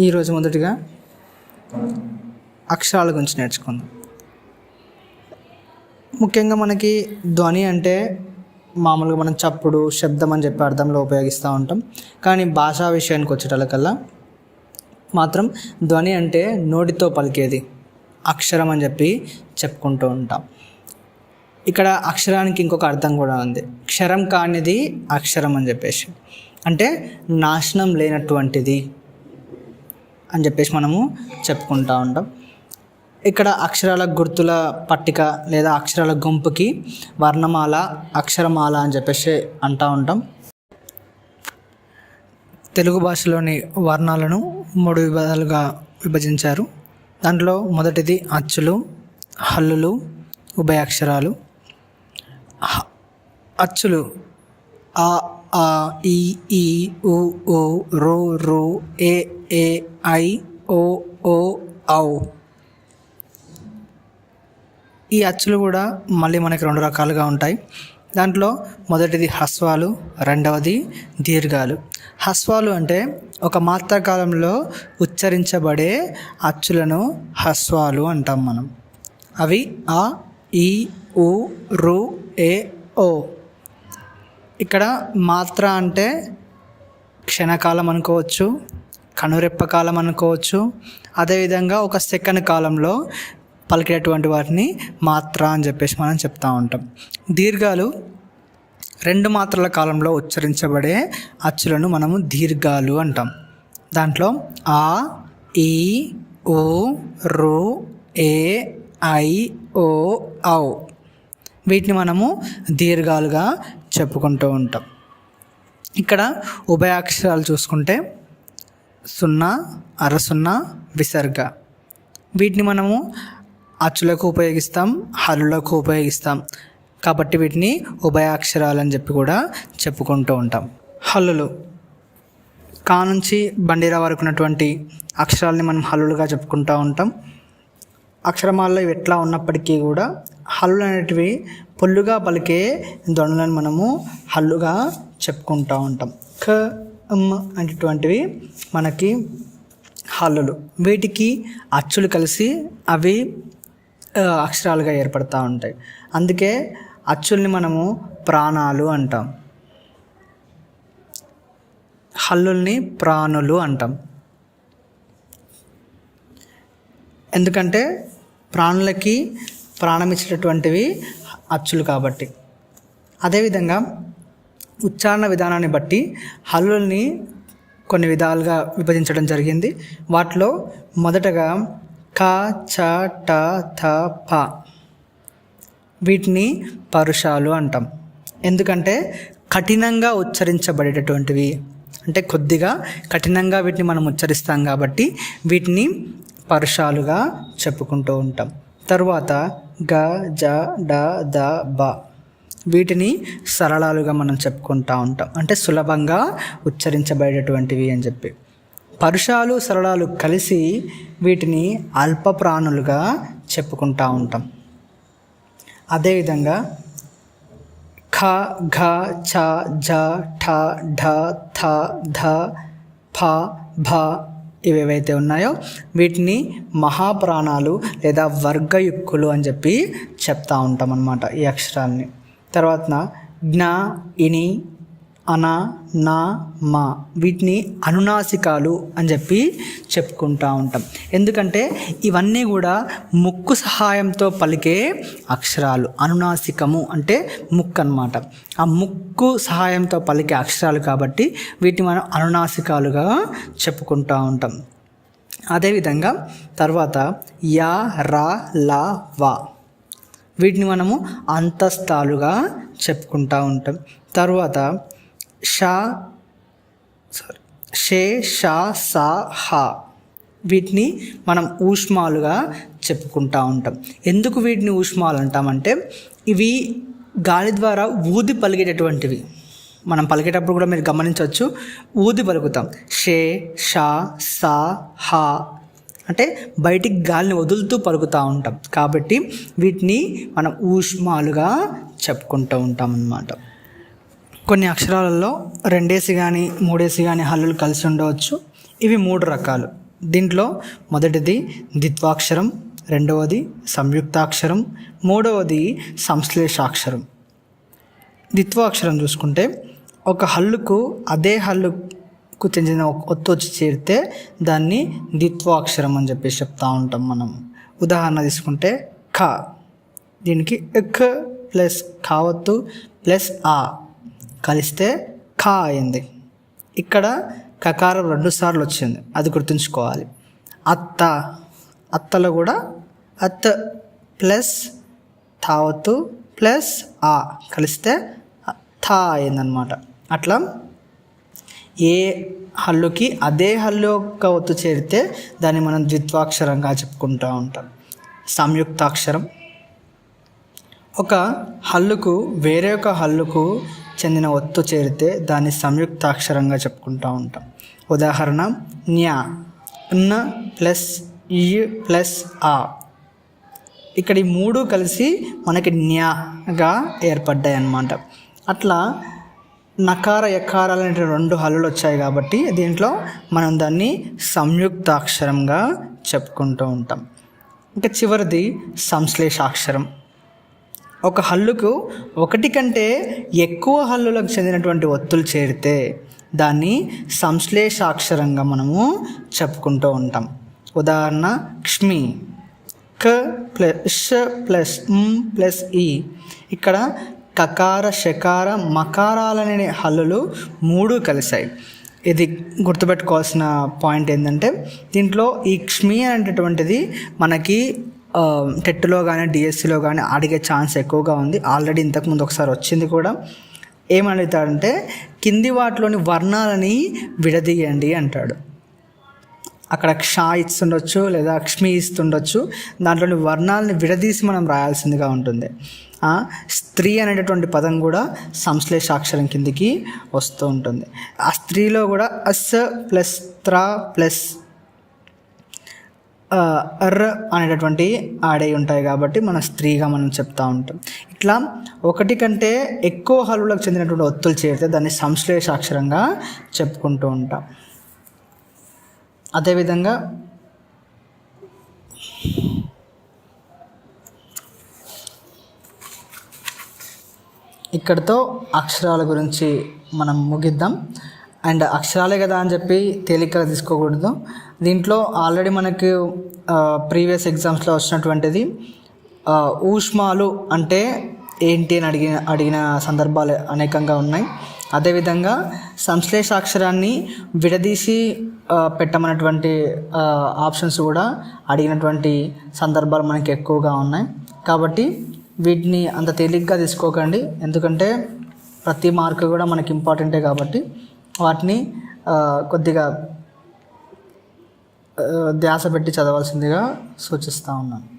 ఈరోజు మొదటిగా అక్షరాల గురించి నేర్చుకుందాం. ముఖ్యంగా మనకి ధ్వని అంటే మామూలుగా మనం చప్పుడు శబ్దం అని చెప్పి అర్థంలో ఉపయోగిస్తూ ఉంటాం. కానీ భాషా విషయానికి వచ్చేటలకల్లా మాత్రం ధ్వని అంటే నోటితో పలికేది అక్షరం అని చెప్పి చెప్పుకుంటూ ఉంటాం. ఇక్కడ అక్షరానికి ఇంకొక అర్థం కూడా ఉంది. క్షరం కానిది అక్షరం అని చెప్పేసి. అంటే నాశనం లేనటువంటిది. అని చెప్పేసి మనము చెప్పుకుంటూ ఉంటాం. ఇక్కడ అక్షరాల గుర్తుల పట్టిక లేదా అక్షరాల గుంపుకి వర్ణమాల అక్షరమాల అని చెప్పేసి అంటూ ఉంటాం. తెలుగు భాషలోని వర్ణాలను మూడు విభాగాలుగా విభజించారు. దాంట్లో మొదటిది అచ్చులు హల్లులు ఉభయాక్షరాలు హ- అచ్చులు. ఆ ఆ ఈ ఈ ఉ ఓ రో రో ఏ ఏ ఐ ఓ ఓ ఔ ఈ అచ్చులు కూడా మళ్ళీ మనకి రెండు రకాలుగా ఉంటాయి. దాంట్లో మొదటిది హస్వాలు రెండవది దీర్ఘాలు. హస్వాలు అంటే ఒక మాత్రకాలంలో ఉచ్చరించబడే అచ్చులను హస్వాలు అంటాం మనం. అవి ఆ ఈ ఉ రు ఏ ఓ. ఇక్కడ మాత్ర అంటే క్షణకాలం అనుకోవచ్చు కనురెప్ప కాలం అనుకోవచ్చు. అదేవిధంగా ఒక సెకండ్ కాలంలో పలికేటువంటి వాటిని మాత్ర అని చెప్పేసి మనం చెప్తా ఉంటాం. దీర్ఘాలు రెండు మాత్రల కాలంలో ఉచ్చరించబడే అచ్చులను మనము దీర్ఘాలు అంటాం. దాంట్లో ఆ ఈ ఓ రు ఏ ఐ ఓ ఔ వీటిని మనము దీర్ఘాలుగా చెప్పుకుంటూ ఉంటాం. ఇక్కడ ఉభయాక్షరాలు చూసుకుంటే సున్నా అర సున్నా విసర్గ. వీటిని మనము అచ్చులకు ఉపయోగిస్తాం హల్లులకు ఉపయోగిస్తాం. కాబట్టి వీటిని ఉభయాక్షరాలు అని చెప్పి కూడా చెప్పుకుంటూ ఉంటాం. హల్లులు. కా నుంచి బండిరా వరకు ఉన్నటువంటి అక్షరాలని మనం హల్లులుగా చెప్పుకుంటూ ఉంటాం. అక్షరమాలలో ఇవి ఎట్లా ఉన్నప్పటికీ కూడా హల్లులు అనేటివి పొల్లుగా పలికే ధ్వనులను మనము హల్లుగా చెప్పుకుంటూ ఉంటాం. క అమ్ అనేటువంటివి మనకి హల్లులు. వీటికి అచ్చులు కలిసి అవి అక్షరాలుగా ఏర్పడుతూ ఉంటాయి. అందుకే అచ్చుల్ని మనము ప్రాణాలు అంటాం. హల్లుల్ని ప్రాణులు అంటాం. ఎందుకంటే ప్రాణులకి ప్రాణం ఇచ్చేటటువంటివి అచ్చులు కాబట్టి. అదేవిధంగా ఉచ్చారణ విధానాన్ని బట్టి హల్లుల్ని కొన్ని విధాలుగా విభజించడం జరిగింది. వాటిలో మొదటగా క చ ట థ ప వీటిని పరుషాలు అంటాం. ఎందుకంటే కఠినంగా ఉచ్చరించబడేటటువంటివి. అంటే కొద్దిగా కఠినంగా వీటిని మనం ఉచ్చరిస్తాం కాబట్టి వీటిని పరుషాలుగా చెప్పుకుంటూ ఉంటాం. తరువాత గ జ డ ద బ వీటిని సరళాలుగా మనం చెప్పుకుంటూ ఉంటాం. అంటే సులభంగా ఉచ్చరించబడేటటువంటివి అని చెప్పి. పరుషాలు సరళాలు కలిసి వీటిని అల్ప ప్రాణులుగా చెప్పుకుంటూ ఉంటాం. అదేవిధంగా ఖ ఘ ఛ ఝ ఠ ఢ థ ధ ఫ భ ఇవేవైతే ఉన్నాయో వీటిని మహాప్రాణాలు లేదా వర్గయుక్కులు అని చెప్పి చెప్తా ఉంటాం అన్నమాట ఈ అక్షరాల్ని. తర్వాత జ్ఞా ఇని అన నా మా వీటిని అనునాసికాలు అని చెప్పి చెప్పుకుంటూ ఉంటాం. ఎందుకంటే ఇవన్నీ కూడా ముక్కు సహాయంతో పలికే అక్షరాలు. అనునాసికము అంటే ముక్కు అన్నమాట. ఆ ముక్కు సహాయంతో పలికే అక్షరాలు కాబట్టి వీటిని మనం అనునాసికాలుగా చెప్పుకుంటూ ఉంటాం. అదేవిధంగా తర్వాత యా రా లా వా. వీటిని మనము అంతస్తాలుగా చెప్పుకుంటూ ఉంటాం. తర్వాత షా సారీ షే షా సా హా వీటిని మనం ఊష్మాలుగా చెప్పుకుంటూ ఉంటాం. ఎందుకు వీటిని ఊష్మాలు అంటామంటే ఇవి గాలి ద్వారా ఊది పలిగేటటువంటివి. మనం పలికేటప్పుడు కూడా మీరు గమనించవచ్చు ఊది పలుకుతాం. షే షా సా హా అంటే బయటికి గాలిని వదులుతూ పరుగుతూ ఉంటాం. కాబట్టి వీటిని మనం ఊష్మాలుగా చెప్పుకుంటూ ఉంటాం అన్నమాట. కొన్ని అక్షరాలలో రెండేసి కానీ మూడేసి కానీ హల్లులు కలిసి ఉండవచ్చు. ఇవి మూడు రకాలు. దీంట్లో మొదటిది ద్విత్వాక్షరం రెండవది సంయుక్తాక్షరం మూడవది సంశ్లేషాక్షరం. ద్విత్వాక్షరం చూసుకుంటే ఒక హల్లుకు అదే హల్లుకు చెందిన ఒక ఒత్తు వచ్చి చేరితే దాన్ని ద్విత్వాక్షరం అని చెప్పేసి చెప్తా ఉంటాం మనం. ఉదాహరణ తీసుకుంటే ఖ దీనికి ఎక్ ప్లస్ కావత్తు ప్లస్ ఆ కలిస్తే ఖా అయింది. ఇక్కడ కకారం రెండు సార్లు వచ్చింది. అది గుర్తుంచుకోవాలి. అత్త. అత్తలో కూడా అత్త ప్లస్ తావత్తు ప్లస్ ఆ కలిస్తే థా అయిందనమాట అట్లా ఏ హల్లుకి అదే హల్లు యొక్క ఒత్తు చేరితే దాన్ని మనం ద్విత్వాక్షరంగా చెప్పుకుంటూ ఉంటాం. సంయుక్తాక్షరం. ఒక హల్లుకు వేరే ఒక హల్లుకు చెందిన ఒత్తు చేరితే దాన్ని సంయుక్తాక్షరంగా చెప్పుకుంటూ ఉంటాం. ఉదాహరణ న్యా. న ప్లస్ ఇ ప్లస్ ఆ. ఇక్కడ ఈ మూడు కలిసి మనకి న్యాగా ఏర్పడ్డాయి అన్నమాట అట్లా నకార ఎకారాలు రెండు హల్లులు వచ్చాయి కాబట్టి దీంట్లో మనం దాన్ని సంయుక్తాక్షరంగా చెప్పుకుంటూ ఉంటాం. ఇంకా చివరిది సంశ్లేషాక్షరం. ఒక హల్లుకు ఒకటి కంటే ఎక్కువ హల్లులకు చెందినటువంటి ఒత్తులు చేరితే దాన్ని సంశ్లేషాక్షరంగా మనము చెప్పుకుంటూ ఉంటాం. ఉదాహరణ క్ష్మి. క ప్లస్ ష ప్లస్ ప్లస్ ఈ. ఇక్కడ కకార షకార మకారాలనే హల్లులు మూడు కలిశాయి. ఇది గుర్తుపెట్టుకోవాల్సిన పాయింట్ ఏంటంటే దీంట్లో ఈ క్ష్మి అనేటటువంటిది మనకి టెట్లో కానీ డిఎస్సిలో కానీ అడిగే ఛాన్స్ ఎక్కువగా ఉంది. ఆల్రెడీ ఇంతకుముందు ఒకసారి వచ్చింది కూడా. ఏమడుగుతాడంటే కింది వాటిలోని వర్ణాలని విడదీయండి అంటాడు. అక్కడ క్ష ఇస్తుండొచ్చు లేదా అక్ష్మి ఇస్తుండొచ్చు. దాంట్లోని వర్ణాలని విడదీసి మనం రాయాల్సిందిగా ఉంటుంది. స్త్రీ అనేటటువంటి పదం కూడా సంశ్లేషాక్షరం కిందికి వస్తూ ఉంటుంది. ఆ స్త్రీలో కూడా అస్ ప్లస్ త్ర ప్లస్ అర్ర అనేటటువంటి ఆడే ఉంటాయి కాబట్టి మన స్త్రీగా మనం చెప్తూ ఉంటాం. ఇట్లా ఒకటి కంటే ఎక్కువ హల్లులకు చెందినటువంటి ఒత్తులు చేరితే దాన్ని సంశ్లేషాక్షరంగా చెప్పుకుంటూ ఉంటాం. అదేవిధంగా ఇక్కడితో అక్షరాల గురించి మనం ముగిద్దాం. అండ్ అక్షరాలే కదా అని చెప్పి తేలికగా తీసుకోకూడదు. దీంట్లో ఆల్రెడీ మనకు ప్రీవియస్ ఎగ్జామ్స్లో వచ్చినటువంటిది ఊష్మాలు అంటే ఏంటి అని అడిగిన అడిగిన సందర్భాలు అనేకంగా ఉన్నాయి. అదేవిధంగా సంశ్లేషాక్షరాన్ని విడదీసి పెట్టమన్నటువంటి ఆప్షన్స్ కూడా అడిగినటువంటి సందర్భాలు మనకి ఎక్కువగా ఉన్నాయి. కాబట్టి వీటిని అంత తేలిగ్గా తీసుకోకండి. ఎందుకంటే ప్రతి మార్క్ కూడా మనకి ఇంపార్టెంటే కాబట్టి వాటిని కొద్దిగా ధ్యాస పెట్టి చదవాల్సిందిగా సూచిస్తూ ఉన్నాను.